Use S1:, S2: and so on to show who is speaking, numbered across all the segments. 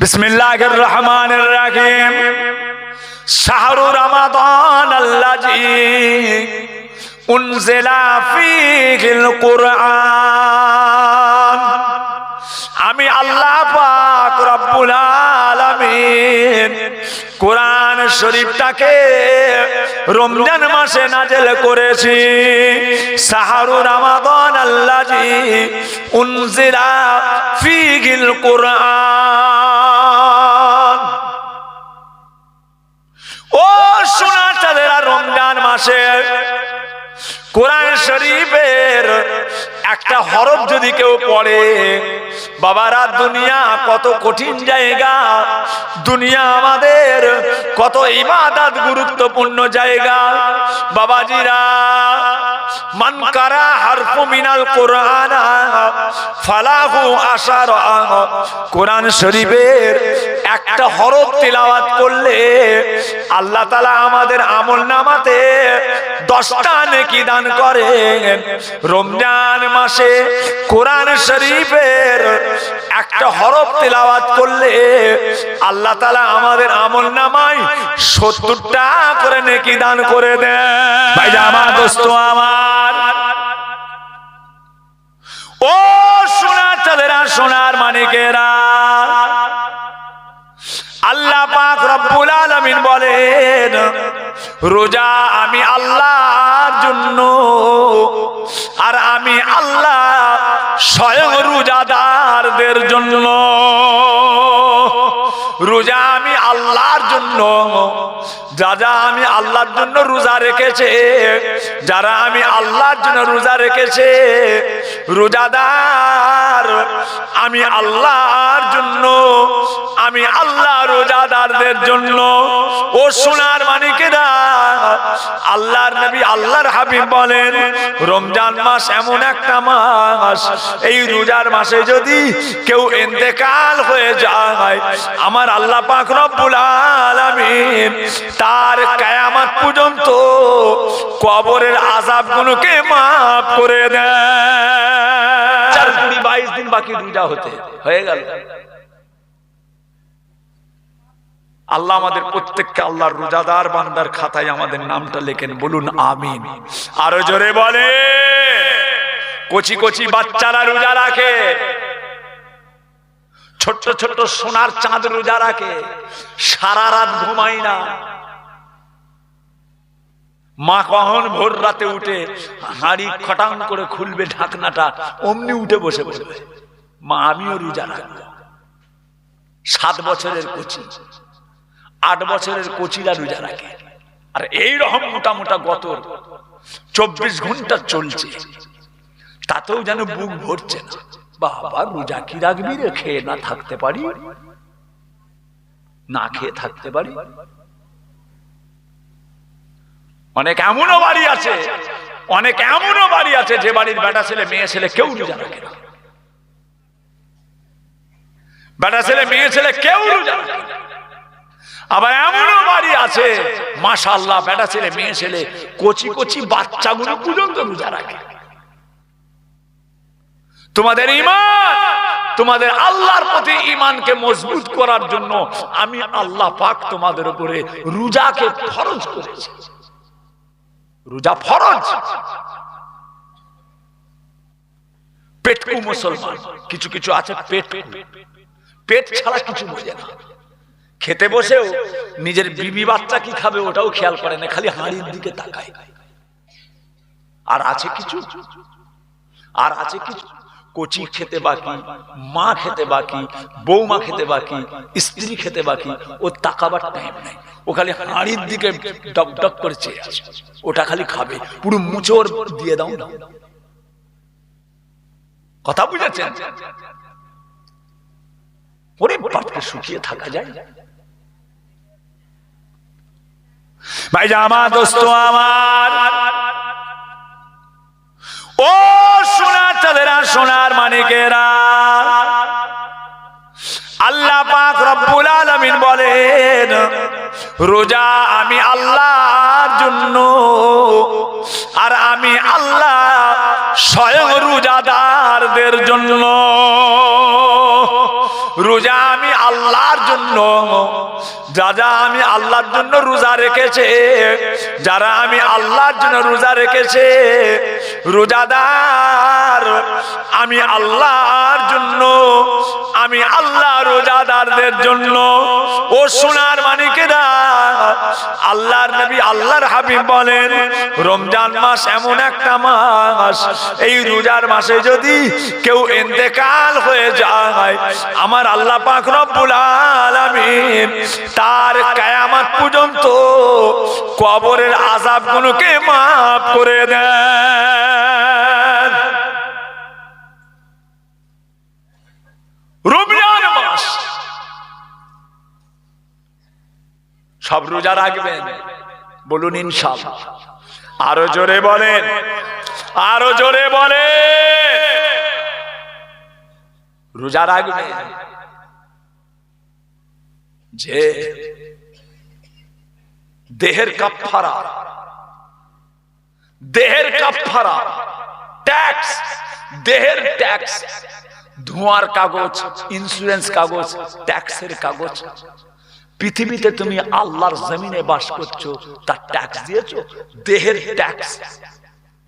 S1: বিসমিল্লাহির রহমানির রহিম। শাহরু রমাদান আল্লাজি উনজিলা ফীহিল কুরআন। আমি আল্লাহ পাক রব্বুল আলামিন কোরআন শরীফটাকে রমজান মাসে নাজেল করেছি। সাহারু রমাদান আল্লাজি উনজিলা ফীহিল কুরআন। ও সোনা চাঁদেরা রমজান মাসে। কোরআন শরীফের একটা হরফ যদি কেউ পড়ে, বাবারা, দুনিয়া কত কঠিন জায়গা, দুনিয়া আমাদের কত ইবাদত গুরুত্বপূর্ণ জায়গা। বাবাজিরা, মান কারা হারফু মিনাল কোরআন, ফালাহু আশার। কোরআন শরীফের একটা হরফ তিলাওয়াত করলে আল্লাহ তালা আমাদের আমল নামাতে দশটা নেকি দান করেন। রমজান মাসে কোরআন শরীফের একটা হরফ তিলাওয়াত করলে আল্লাহ তালা আমাদের আমল নামায় সত্তরটা করে নেকি দান করে ভাই আমার দোস্ত আমার। ও সোনার চাঁদেরা, সোনার মানিকেরা। আলামিন বলেন, রোজা আমি আল্লাহর জন্য, আর আমি আল্লাহ স্বয়ং রোজাদারদের জন্য। রোজা আমি আল্লাহর জন্য, যা যা আমি আল্লাহর জন্য রোজা রেখেছে, যারা আমি আল্লাহর জন্য রোজা রেখেছে, রোজাদার আমি আল্লাহর জন্য, আমি আল্লাহ রোজাদারদের জন্য, ও সোনার মানিকেরা, আল্লাহর নবী, আল্লাহর হাবিব বলেন, রমজান মাস এমন একটা মাস, এই রোজার মাসে যদি কেউ এতেকাল হয়ে যায়, আমার আল্লাহ পাক রব্বুল আলামিন তার কায়ামত পর্যন্ত কবরের আযাবগুলোকে মাফ করে দেয় বাইশ দিন বাকি রোজা হতে। হয়ে গেল। আল্লাহ আমাদের প্রত্যেককে আল্লাহর রোজাদার বান্দার খাতায় আমাদের নামটা লেখেন, বলুন, আমিন। আরও জোরে বলে। কচি কচি বাচ্চারা রোজা রাখে। ছোট্ট ছোট্ট সোনার চাঁদ রোজা রাখে। সারা রাত ঘুমাই না। মা কখন ভোর রাতে উঠে হাড়ি খটাং করে খুলবে ঢাকনাটা, অমনি উঠে বসে বসবে মা, আমিও রোজা রাখব। সাত বছরের কচি, আট বছরের কচিরা রোজা রাখে। আর এই রকম মোটা মোটা গত চব্বিশ ঘণ্টা চলছে। তাতেও যেন বুক ভরছে না। বাবা, রোজা কি রাখবি রে? খেয়ে না থাকতে পারি? না খেয়ে থাকতে পারি? অনেক এমনও বাড়ি আছে, অনেক এমনও বাড়ি আছে যে বাড়ির বেটা ছেলে, মেয়ে ছেলে কেউ বেটা ছেলে, মেয়ে ছেলে কেউ আবার এমনও বাড়ি আছে মাশাল্লাহ বেটা ছেলে, মেয়ে ছেলে কচি কচি বাচ্চাগুলো পর্যন্ত রোজা রাখে। তোমাদের ইমান তোমাদের আল্লাহর প্রতি ইমানকে মজবুত করার জন্য আমি আল্লাহ পাক তোমাদের উপরে রোজাকে খরচ করেছি। রোজা ফরজ। পেটকু মুসলমান। কিছু কিছু আছে পেট পেট ছাড়া কিছু বোঝে না। খেতে বসেও নিজের বিবি বাচ্চা কি খাবে ওটাও খেয়াল করে না, খালি হাড়ির দিকে তাকায়। আর আছে কিছু? আর আছে কিছু? কচি খেতে বাকি, মা খেতে বাকি, বৌমা খেতে বাকি, স্ত্রী খেতে বাকি, ও তাকাবার টাইম নাই। ও খালি হাঁড়ির দিকে ডক ডক করে চেয়ে আছে। ওটা খালি খাবে। পুরো মুচোর দিয়ে দাও না। কথা বুঝেছেন? ওরে বাপকে শুকিয়ে থাকা যায়। ভাই জামা দোস্ত, আমার। ও সোনার মানিকেরা। আল্লাহ পাক রব্বুল আলামিন বলেন, রোজা আমি আল্লাহর জন্য, আর আমি আল্লাহ স্বয়ং রোজাদারদের জন্য। রোজা আমি আল্লাহর জন্য যারা আমি আল্লাহর জন্য রোজা রেখেছে। যারা আমি আল্লাহর জন্য রোজা রেখেছে, রোজাদার, আমি আল্লাহর জন্য, আমি আল্লাহ রোজাদারদের জন্য। ও সোনার মানিকেরা আল্লাহর নবী আল্লাহর হাবিব বলেন, রমজান মাস এমন একটা মাস, এই রোজার মাসে যদি কেউ এতেকাল হয়ে যায়, আমার আল্লাহ পাক রব্বুল আলামিন তার কায়ামাত পর্যন্ত কবরের আযাবগুলোকে মাফ করে দেন। সব রোজা রাখবেন, বলুন ইনশাআল্লাহ। আরও জোরে বলেন, আরও জোরে বলে রোজা রাখবেন। যে দেহের কাফারা দেহের কাফারা ট্যাক্স দেহের ট্যাক্স ধোঁয়ার কাগজ ইন্স্যুরেন্স কাগজ ট্যাক্সের কাগজ। পৃথিবীতে তুমি আল্লাহর জমিনে বাস করছ, তার ট্যাক্স দিয়েছ, দেহের ট্যাক্স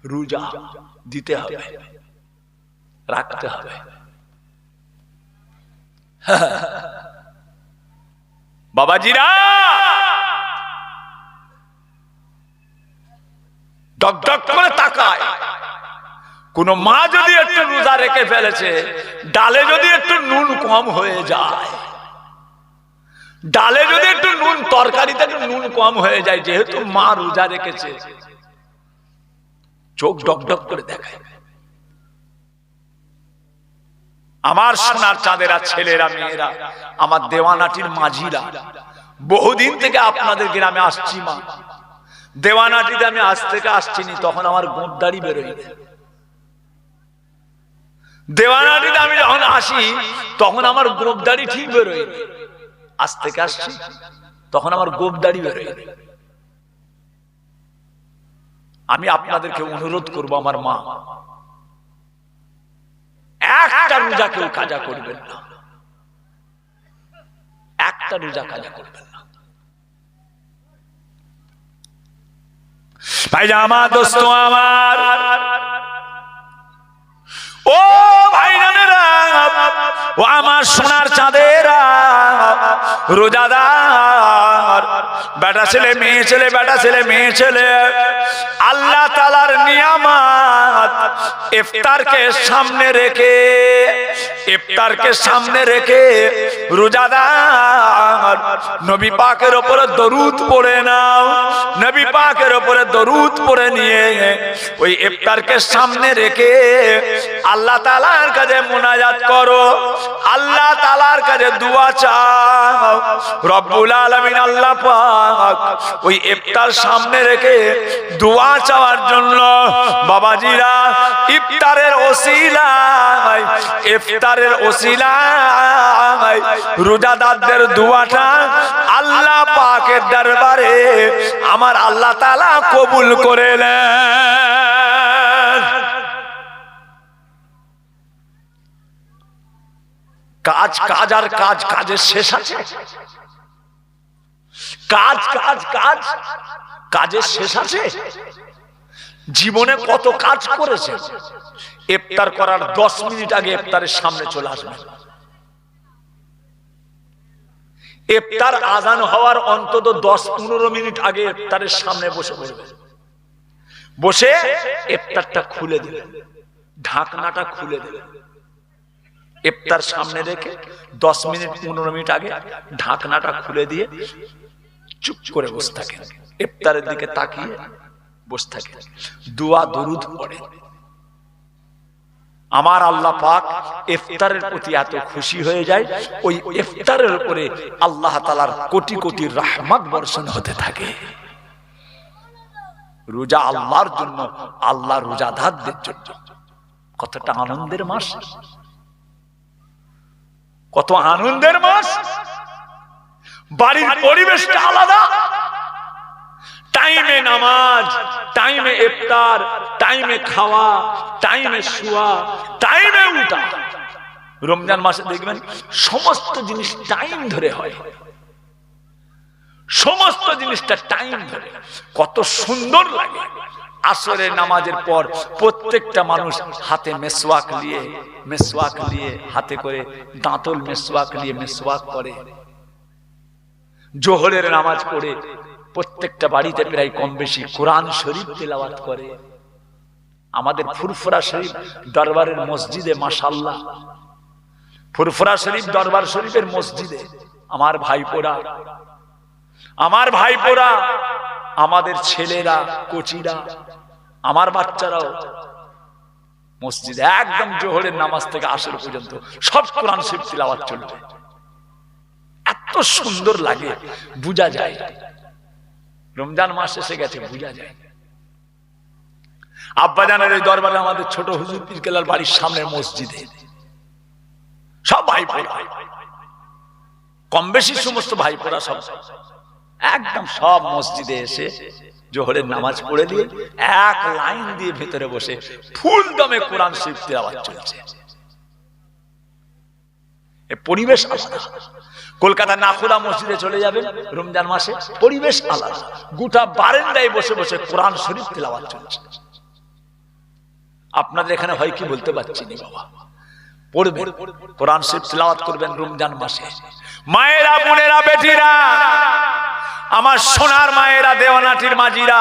S1: রোজা দিতে হবে, রাখতে হবে। বাবাজিরা! ডক ডক করে তাকায়। কোন মা যদি একটু রোজা রেখে ফেলেছে, ডালে যদি একটু নুন কম হয়ে যায়। ডালে যদি একটু নুন, তরকারিতে নুন কম হয়ে যায়, যেহেতু মা রোজা রেখেছে। চোখ ডক ডক করে দেখায়। আমার সোনার চাঁদেরা ছেলেরা, মেয়েরা, আমার দেওয়ানাটির মাঝিরা, বহুদিন থেকে আপনাদের গ্রামে আসছি মা। দেওয়ানাটিতে আমি আজ থেকে আসছিনি, তখন আমার গোপদারি বেরোই দেওয়ানাটিতে আমি যখন আসি, তখন আমার গোপদারি ঠিক বেরোয় আজ থেকে আসছি, তখন আমার গোপদারি বেরোয় আমি আপনাদেরকে অনুরোধ করব, আমার মা একটা রোজা কেউ কাজা করবেন না। একটা রোজা কাজা করবেন না। ভাই আমার দোস্ত আমার। ও ভাই ও আমার সোনার চাঁদেরা রোজাদার। বেটা ছেলে, মেয়ে ছেলে, বেটা ছেলে, মেয়ে ছেলে। আল্লাহ তালার নিয়ামাত ইফতারকে সামনে রেখে, ইফতারকে সামনে রেখে রোজাদার নবী পাকের দরুদ পড়ে নাও, নবী পাকের দরুদ পড়ে নিয়ে ওই ইফতারকে সামনে রেখে আল্লাহ তালার কাছে মোনাজাত করো, আল্লাহ তালার কাছে দোয়া চাও। রব্বুল আলামিন আল্লাহ পাক ওই ইফতার সামনে রেখে দোয়া চাওয়ার জন্য বাবাজিরা ইফতারের ওসিলায় ইফতারের ওসিলায়। রোজাদারদের দোয়াটা আল্লাহ পাকের দরবারে আমার আল্লাহ তাআলা কবুল করে নেন। কাজ কাজ আর কাজ, কাজের শেষ আছে। কাজ কাজ কাজ, কাজের শেষ আছে। জীবনে কত কাজ করেছে। ইফতার করার দশ মিনিট আগে ইফতারের সামনে চলে আসবে। ইফতার আজান হওয়ার অন্তত দশ পনেরো মিনিট আগে ইফতারের সামনে বসে পড়বে। বসে ইফতারটা খুলে দেবে। ঢাকনাটা খুলে দেবে। ইফতার সামনে রেখে দশ মিনিট পনেরো মিনিট আগে ঢাকনাটা খুলে দিয়ে চুপ করে বসে থাকে ইফতারের দিকে তাকিয়ে বসে থাকে। দোয়া, দরুদ পড়ে। আমার আল্লাহ পাক ইফতারের প্রতি এত খুশি হয়ে যায়, ওই ইফতারের উপরে আল্লাহ তালার কোটি কোটি রাহমাত বর্ষণ হতে থাকে। রোজা আল্লাহর জন্য, আল্লাহ রোজাদারদের জন্য। কতটা আনন্দের মাস। কত আনন্দের মাস। বাড়ির পরিবেশটা আলাদা। টাইমে নামাজ টাইমে ইফতার টাইমে খাওয়া টাইমে শুয়া টাইমে উঠা রমজান মাসে দেখবেন সমস্ত জিনিস টাইম ধরে হয়। সমস্ত জিনিসটা টাইম ধরে। কত সুন্দর লাগে। আসরের নামাজের পর প্রত্যেকটা মানুষ হাতে মেসওয়াক নিয়ে মেসওয়াক নিয়ে, হাতে করে দাঁতল মেসওয়াক নিয়ে মেসওয়াক করে। জোহরের নামাজ পড়ে প্রত্যেকটা বাড়িতে প্রায় কম বেশি কোরআন শরীফ তেলাওয়াত করে। আমাদের ফুরফুরা শরীফ দরবারের মসজিদে মাসাল্লাহ ফুরফুরা শরীফ দরবার শরীফের মসজিদে। আমার ভাইপোরা আমার ভাইপোরা, আমাদের ছেলেরা, কোচিরা, আমার বাচ্চারাও মসজিদে একদম জোহরের নামাজ থেকে আসর পর্যন্ত সব কোরআন শরীফ তিলাওয়াত চলবে। এত সুন্দর লাগে, বোঝা যায়। রমজান মাস এসে গেছে বোঝা যায়। আব্বা জানের এই দরবারে আমাদের ছোট হুজুর পীর কেলার বাড়ির সামনে মসজিদে। সব ভাই ভাই কম বেশি সমস্ত ভাইপোরা সব। একদম সব মসজিদে এসে জোহরের নামাজ পড়ে দিয়ে এক লাইন দিয়ে ভেতরে বসে ফুল দমে কোরআন শরীফ তেলাওয়াত চলছে। পরিবেশ আলাদা। কলকাতা নাখুদা মসজিদে চলে যাবেন, রমজান মাসে পরিবেশ আলাদা। গোটা বারেন্দায় বসে বসে কোরআন শরীফ তেলাওয়াত চলছে। আপনাদের এখানে হয় কি বলতে পারছি নি বাবা। পড়বেন, কোরআন শরীফ তেলাওয়াত করবেন রমজান মাসে। মায়েরা, বোনেরা, বেটিরা, আমার সোনার মায়েরা, দেওয়ানাটির মাঝিরা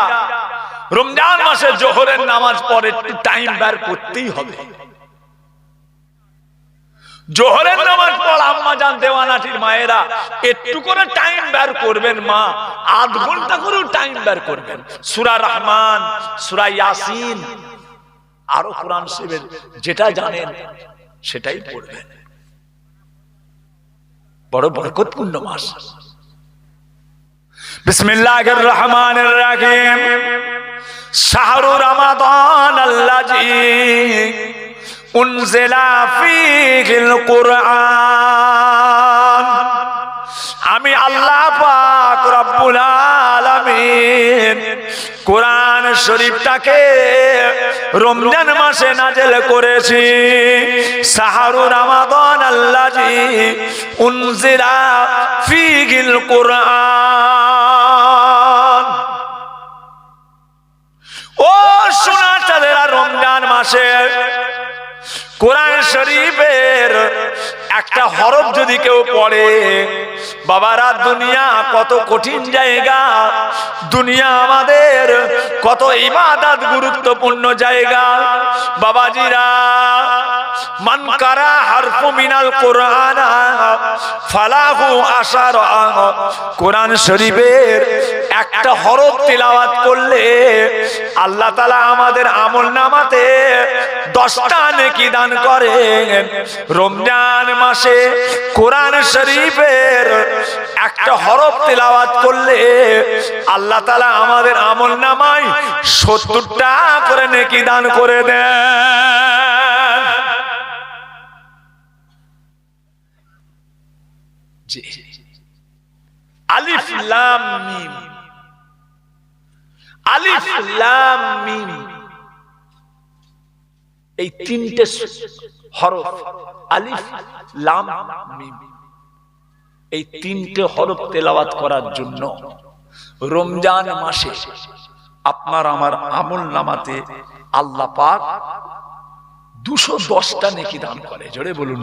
S1: রমজান মাসে জোহরের নামাজ পরে একটু টাইম বের করতেই হবে। জোহরের নামাজ পড় আম্মা জান দেওয়ানাটির মায়েরা, একটু করে টাইম বের করবেন মা, আধ ঘণ্টা করেও টাইম বের করবেন। সুরা রহমান, সুরা ইয়াসিন, আরও কোরআন শিবের যেটা জানেন, সেটাই পড়বেন। বড় বরকতপূর্ণ মাস। বিসমিল্লাহির রহমানির রহিম। শাহরু রমাদান আল্লাজি আমি আল্লাহ পাক রব্বুল আলামিন কোরআন শরীফটাকে রমজান মাসে নাজেল করেছি। সাহারু রমাদান আল্লাজি উনজিলা ফীহিল কুরআন। ও সোনা চাঁদেরা রমজান মাসে কোরআন শরীফের একটা হরফ যদি কেউ পড়ে, বাবারা, দুনিয়া কত কঠিন জায়গা, দুনিয়া আমাদের কত ইবাদত গুরুত্বপূর্ণ জায়গা। বাবাজিরা মান কারা হারফু মিনাল কোরআন, ফালাহু আশার। কোরআন শরীফের একটা হরফ তিলাওয়াত করলে আল্লাহ তাআলা আমাদের আমল নামাতে দশটা নেকি দান করেন। রমজান মাসে কোরআন শরীফের একটা হরফ তিলাওয়াত করলে আল্লাহ তাআলা আমাদের আমল নামায় সত্তরটা করে নেকি দান করে দেন। জি আলিফ, লাম, মিম। আলিফ, লাম, মিম। এই তিনটে হরফ, আলিফ, লাম, মিম। এই তিনটে হরফ তেলাওয়াত করার জন্য রমজান মাসে আপনার আমার আমল নামাতে আল্লাহ পাক দুশো দশটা নেকি দান করে। জোরে বলুন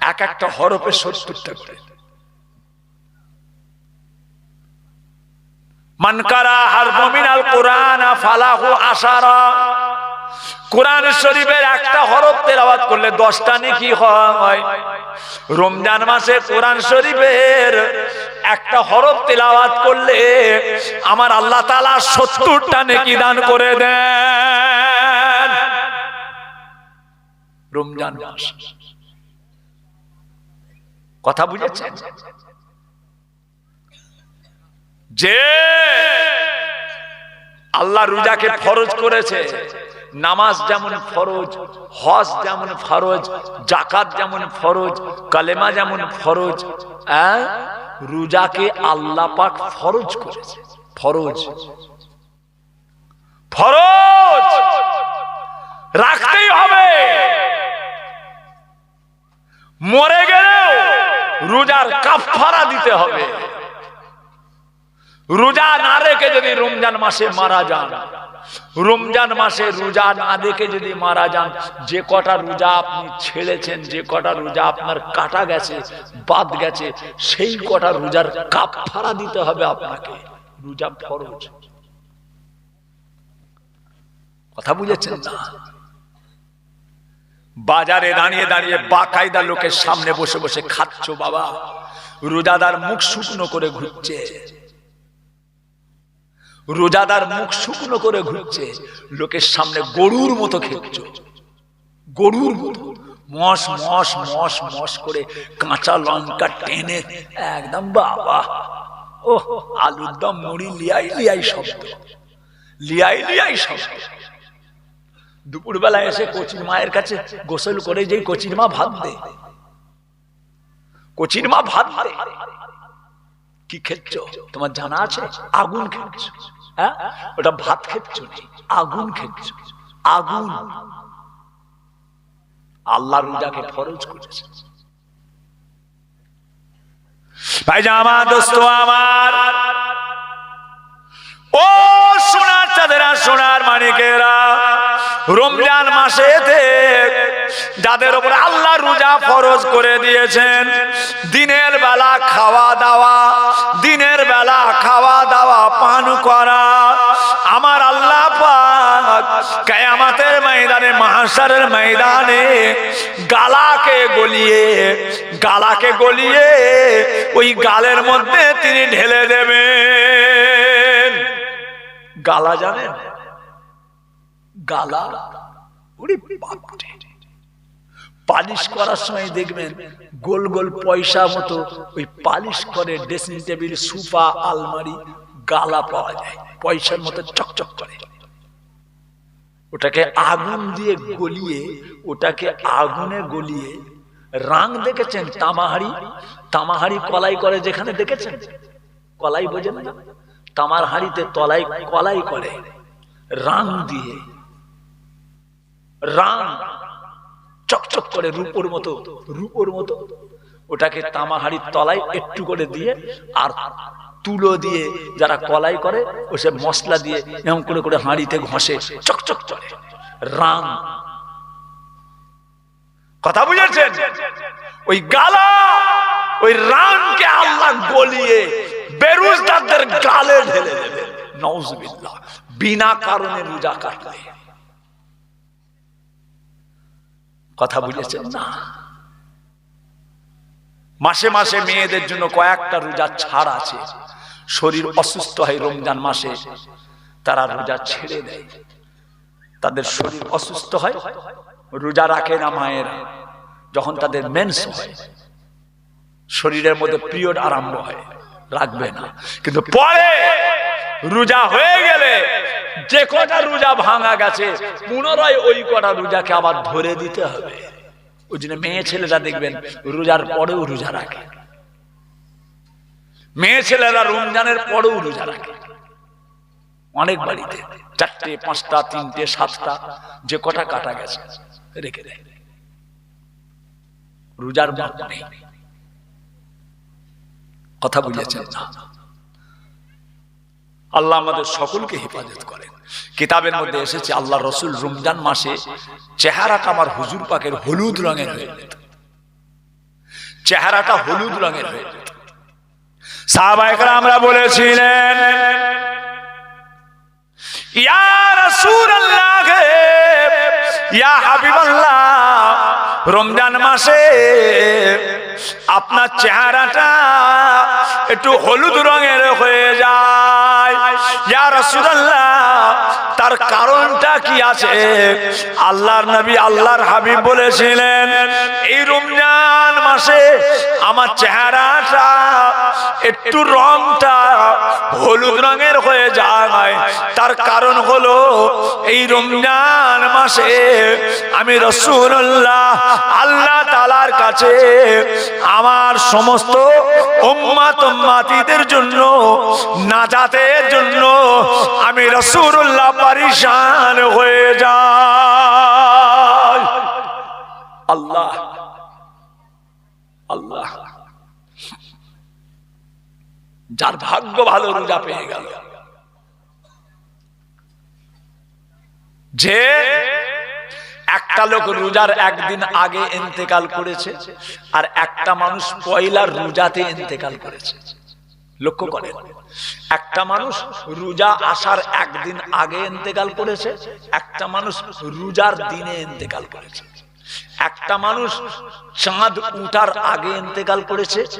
S1: এক একটা হরফে সত্তরটা করে মানকারা কোরআন ফালাহু আশারা। কোরআন শরীফের একটা হরফ তেলাওয়াত করলে দশটা হয়। রমজান মাসে কোরআন শরীফের একটা হরফ তেলাওয়াত করলে আমার আল্লাহ তাআলা সত্তরটা নেকি দান করে দেন। রমজান মাস। কথা বুঝেছেন? যে আল্লাহ রোজাকে ফরজ করেছে, নামাজ যেমন ফরজ, হজ যেমন ফরজ জাকাত যেমন ফরজ, কালেমা যেমন ফরজ? রোজাকে আল্লাহ পাক ফরজ করেছে। ফরজ। ফরজ! রাখতেই হবে। মরে গেলেও রোজার কাফারা দিতে হবে। রোজা না রেখে যদি রমজান মাসে মারা যান, রমজান মাসে রোজা না দেখে যদি মারা যান, যে কটা রোজা আপনি ছেড়েছেন, যে কটা রোজা আপনার কাটা গেছে, বাদ গেছে, সেই কটা রোজার কাফারা দিতে হবে আপনাকে। রোজা ফরজ। কথা বুঝেছেন না? বাজারে দাঁড়িয়ে দাঁড়িয়ে বাকায়দা লোকের সামনে বসে বসে খাচ্ছ বাবা। রোজাদার মুখ শুকনো করে ঘুরছে। রোজাদার মুখ শুকনো করে ঘুরছে। লোকের সামনে গরুর মতো খেচ্ছ। গরুর মতো। মস মস মস মস করে কাঁচা লঙ্কা টেনে একদম বাবা। ও আলুর দম মুড়ি লিয়াই লিয়াই শব্দ। লিয়াই লিয়াই শব্দ। দুপুরবেলা এসে কচির মায়ের কাছে গোসল করে যেই কচির মা ভাত দে। কচির মা ভাত দে। কি খেচ্ছ? তোমার জানা আছে? আগুন খেচ্ছ। হ্যাঁ? ওটা ভাত খেচ্ছ আগুন খেচ্ছ। আগুন। আল্লাহ রোজাকে ফরজ করেছে। ভাই আমার দোস্ত আমার। ও সোনার চাঁদেরা, সোনার মানিকেরা। রমজান মাসেতে যাদের উপর আল্লাহ রোজা ফরজ করে দিয়েছেন, দিনের বেলা খাওয়া দাওয়া, দিনের বেলা খাওয়া দাওয়া, পান করা। আমার আল্লাহ কেয়ামাতের ময়দানে মাহাসারের ময়দানে গালাকে গলিয়ে গালাকে গলিয়ে ওই গালের মধ্যে তিনি ঢেলে দেবেন। গালা জানেন? গালা? পালিশ করার সময় দেখবেন গোল গোল পয়সা মতো ওই পালিশ করে ড্রেসিং টেবিল, সুফা, আলমারি, গালা পাওয়া যায়। পয়সার মতো চকচক করে। ওটাকে আগুন দিয়ে গলিয়ে, ওটাকে আগুনে গলিয়ে রাং দেখেছেন তামাহারি? তামাহারি কলাই করে যেখানে দেখেছেন? কলাই বোঝেন না? তামার হাড়িতে তলাই কলাই করে। রাং দিয়ে রাং চকচক করে রূপোর মতো রূপোর মতো। ওটাকে তামাহাড়ির তলায় একটু করে দিয়ে আর তুলো দিয়ে যারা কলাই করে, ও সে মশলা দিয়ে এমন করে করে হাঁড়িতে ঘষে, চকচক করে। রাং কথা বুঝেছেন? ওই গালা, ওই রানকে আল্লাহ গলিয়ে বেরুজদারদের গালে ঢেলে দেবে। নওজবিল্লাহ, বিনা কারণে রোজা কাটলে। কথা বুঝেছেন না। মাসে মাসে মেয়েদের জন্য কয়েকটা রোজা ছাড় আছে। শরীর অসুস্থ হয় রমজান মাসে তারা রোজা ছেড়ে দেয়। তাদের শরীর অসুস্থ হয় রোজা রাখে না মায়েরা। যখন তাদের মেন্স হয় শরীরের মধ্যে পিরিয়ড আরম্ভ হয়। রাখবে না। কিন্তু পরে রোজা হয়ে গেলে যে কটা রোজা ভাঙা গেছে, পুনরায় ওই কটা রোজাকে আবার ধরে দিতে হবে। ওই জন্য মেয়ে ছেলেরা দেখবেন, রোজার পরেও রোজা রাখে। মেয়ে ছেলেরা রমজানের পরেও রোজা রাখে। অনেক বাড়িতে, চারটে, পাঁচটা, তিনটে, সাতটা, যে কটা কাটা গেছে, রেখে দেয়। রোজার কথা বুঝেছেন না? আল্লাহ আমাদের সকলকে হেফাজত করেন। কিতাবের মধ্যে এসেছে আল্লাহ রসুল রমজান মাসে চেহারাটা আমার হুজুর পাকের হলুদ রঙের হয়ে যেত। চেহারাটা হলুদ রঙের হয়ে যেত। আমরা বলেছিলেন রমজান মাসে আপনার চেহারাটা একটু হলুদ রঙের হয়ে যায়। তার কারণটা কি আছে? আল্লাহর নবী আল্লাহর হাবিব বলেছিলেন এই রমজান মাসে আমার চেহারাটা একটু রংটা হলুদ রঙের হয়ে যায়। তার কারণ হলো, এই রমজান মাসে আমি রসুল্লাহ আল্লাহ তালার কাছে আমার সমস্ত উম্মাতম্মাতিদের জন্য, নাজাতের জন্য আমি রসুল্লাহ পারিশান হয়ে যাই। আল্লাহ। আল্লাহ। যার ভাগ্য ভালো, রোজা পেয়ে গেল। যে একটা লোক রোজার একদিন আগে ইন্তেকাল করেছে, আর একটা মানুষ পয়লা রোজাতে ইন্তেকাল করেছে। লক্ষ্য করেন, একটা মানুষ রোজা আসার একদিন আগে ইন্তেকাল করেছে, একটা মানুষ রোজার দিনে ইন্তেকাল করেছে। একটা মানুষ চাঁদ উঠার আগে ইন্তেকাল করেছে